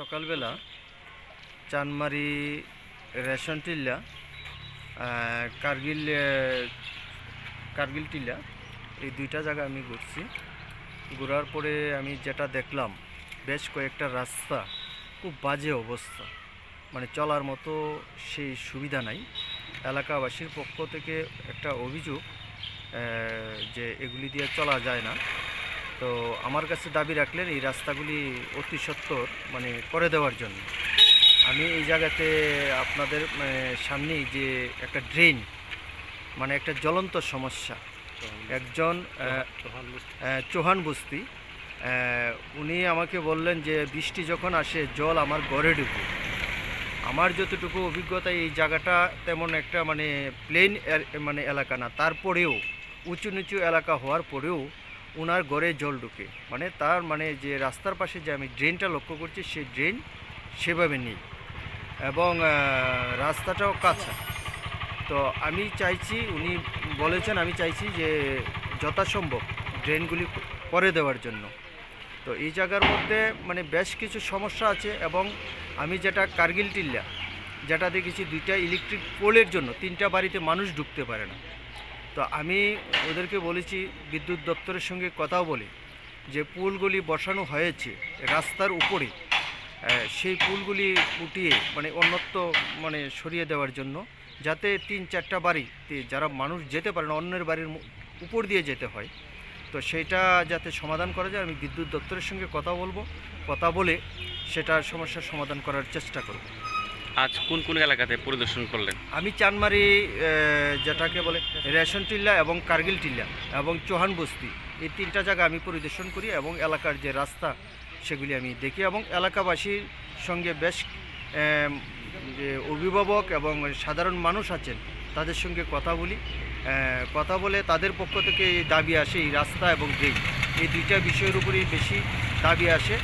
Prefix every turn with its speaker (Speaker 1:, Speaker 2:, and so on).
Speaker 1: সকালবেলা চানমারি রেশন টিল্লা কার্গিল কার্গিল টিল্লা এই দুইটা জায়গা আমি ঘুরছি। ঘোরার পরে আমি যেটা দেখলাম, বেশ কয়েকটা রাস্তা, খুব বাজে অবস্থা। মানে চলার মতো সেই সুবিধা নাই। এলাকাবাসীর পক্ষ থেকে একটা অভিযোগ যে এগুলি দিয়ে চলা যায় না। তো আমার কাছে দাবি রাখলেন এই রাস্তাগুলি অতি সত্বর মানে করে দেওয়ার জন্য। আমি এই জায়গাতে আপনাদের মানে, সামনেই যে একটা ড্রেন মানে একটা জ্বলন্ত সমস্যা একজন চৌহান বস্তি উনি আমাকে বললেন যে বৃষ্টি যখন আসে জল আমার গড়ে ঢুকে আমার যতটুকু অভিজ্ঞতা এই জায়গাটা তেমন একটা মানে প্লেন মানে এলাকা না। তারপরেও উঁচু নিচু এলাকা হওয়ার পরেও ওনার ঘরে জল ঢুকে। মানে তার মানে যে রাস্তার পাশে যে আমি ড্রেনটা লক্ষ্য করছি, সেই ড্রেন সেভাবে নেই। এবং রাস্তাটাও কাঁচা। তো আমি চাইছি, উনি বলেছেন, আমি চাইছি যে যথাসম্ভব ড্রেনগুলি করে দেওয়ার জন্য। তো এই জায়গার মধ্যে মানে বেশ কিছু সমস্যা আছে এবং আমি যেটা কার্গিল টিল্লা, যেটা দেখেছি দুইটা ইলেকট্রিক পোলের জন্য, তিনটা বাড়িতে মানুষ ঢুকতে পারে না। তো আমি ওদেরকে বলেছি, বিদ্যুৎ দপ্তরের সঙ্গে কথাও বলে যে পুলগুলি বসানো হয়েছে রাস্তার উপরে সেই পুলগুলি উঠিয়ে মানে অন্যত্র মানে সরিয়ে দেওয়ার জন্য যাতে তিন চারটা বাড়িতে যারা মানুষ যেতে পারে না, অন্যের বাড়ির উপর দিয়ে যেতে হয়। তো সেইটা যাতে সমাধান করা যায়, আমি বিদ্যুৎ দপ্তরের সঙ্গে কথা বলব, কথা বলে সেটার সমস্যার সমাধান করার চেষ্টা করব।
Speaker 2: আজ কোন কোন এলাকাতে পরিদর্শন করলেন?
Speaker 1: আমি চানমারি যেটাকে বলে রেশন টিল্লা এবং কার্গিল টিল্লা এবং চৌহান বস্তি, এই তিনটা জায়গা আমি পরিদর্শন করি এবং এলাকার যে রাস্তা সেগুলি আমি দেখি এবং এলাকাবাসীর সঙ্গে বেশ যে অভিভাবক এবং সাধারণ মানুষ আছেন, তাদের সঙ্গে কথা বলি। কথা বলে তাদের পক্ষ থেকে দাবি আসে, এই রাস্তা এবং ড্রেন এই দুইটা বিষয়ের উপরেই বেশি দাবি আসে।